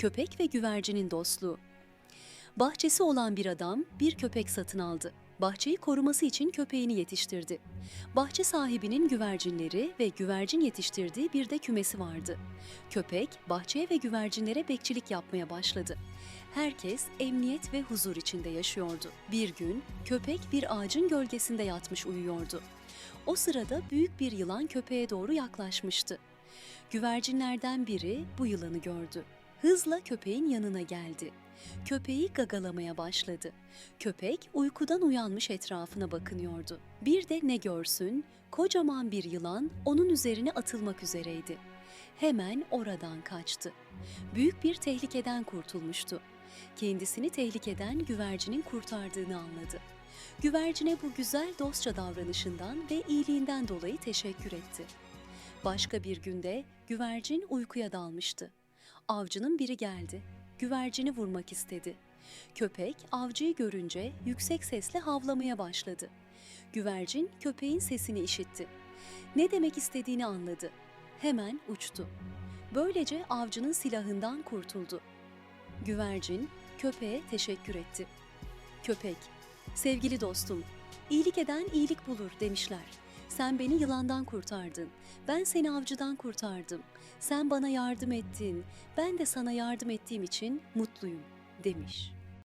Köpek ve güvercinin dostluğu. Bahçesi olan bir adam bir köpek satın aldı. Bahçeyi koruması için köpeğini yetiştirdi. Bahçe sahibinin güvercinleri ve güvercin yetiştirdiği bir de kümesi vardı. Köpek bahçeye ve güvercinlere bekçilik yapmaya başladı. Herkes emniyet ve huzur içinde yaşıyordu. Bir gün köpek bir ağacın gölgesinde yatmış uyuyordu. O sırada büyük bir yılan köpeğe doğru yaklaşmıştı. Güvercinlerden biri bu yılanı gördü. Hızla köpeğin yanına geldi. Köpeği gagalamaya başladı. Köpek uykudan uyanmış etrafına bakınıyordu. Bir de ne görsün, kocaman bir yılan onun üzerine atılmak üzereydi. Hemen oradan kaçtı. Büyük bir tehlikeden kurtulmuştu. Kendisini tehlikeden güvercinin kurtardığını anladı. Güvercine bu güzel dostça davranışından ve iyiliğinden dolayı teşekkür etti. Başka bir günde güvercin uykuya dalmıştı. Avcının biri geldi. Güvercini vurmak istedi. Köpek avcıyı görünce yüksek sesle havlamaya başladı. Güvercin köpeğin sesini işitti. Ne demek istediğini anladı. Hemen uçtu. Böylece avcının silahından kurtuldu. Güvercin köpeğe teşekkür etti. Köpek, sevgili dostum, iyilik eden iyilik bulur demişler. Sen beni yılandan kurtardın. Ben seni avcıdan kurtardım. Sen bana yardım ettin. Ben de sana yardım ettiğim için mutluyum." demiş.